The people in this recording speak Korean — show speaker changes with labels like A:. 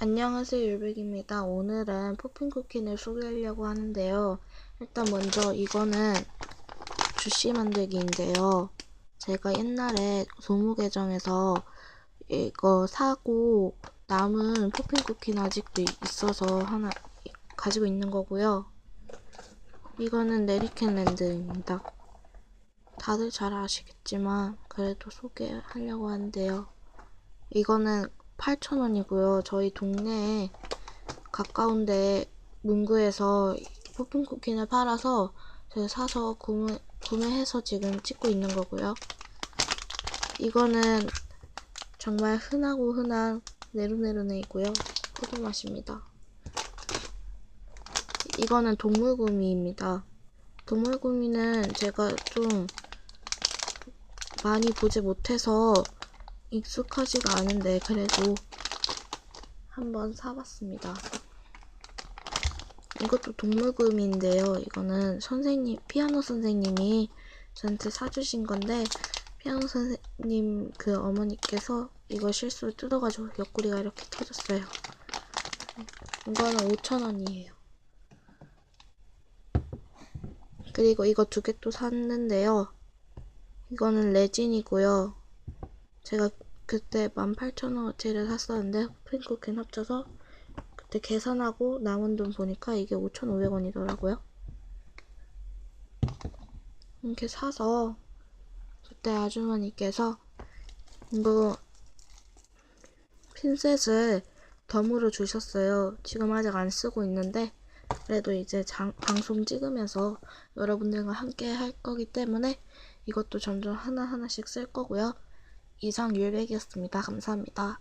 A: 안녕하세요 율백입니다. 오늘은 퍼핀쿠키를 소개하려고 하는데요. 일단 먼저 이거는 주시 만들기인데요. 제가 옛날에 소무계정에서 이거 사고 남은 퍼핀쿠키는 아직도 있어서 하나 가지고 있는 거고요. 이거는 네리캔랜드입니다. 다들 잘 아시겠지만 그래도 소개하려고 하는데요. 이거는 8,000원이고요. 저희 동네에 가까운데 문구에서 포핀 쿠키를 팔아서 제가 사서 구매, 구매해서 지금 찍고 있는 거고요. 이거는 정말 흔하고 흔한 네로네로네이고요. 포도 맛입니다. 이거는 동물구미입니다. 동물구미는 제가 좀 많이 보지 못해서 익숙하지가 않은데 그래도 한번 사봤습니다. 이것도 동물구미인데요. 이거는 선생님, 피아노 선생님이 저한테 사주신 건데 피아노 선생님 그 어머니께서 이거 실수로 뜯어가지고 옆구리가 이렇게 터졌어요. 이거는 5,000원이에요. 그리고 이거 두 개 또 샀는데요. 이거는 레진이고요. 제가 그때 18,000원어치를 샀었는데 핑크캔 합쳐서 그때 계산하고 남은 돈 보니까 이게 5,500원이더라고요. 이렇게 사서 그때 아주머니께서 이거 핀셋을 덤으로 주셨어요. 지금 아직 안 쓰고 있는데 그래도 이제 장, 방송 찍으면서 여러분들과 함께 할 거기 때문에 이것도 점점 하나하나씩 쓸 거고요. 이상 율백이었습니다. 감사합니다.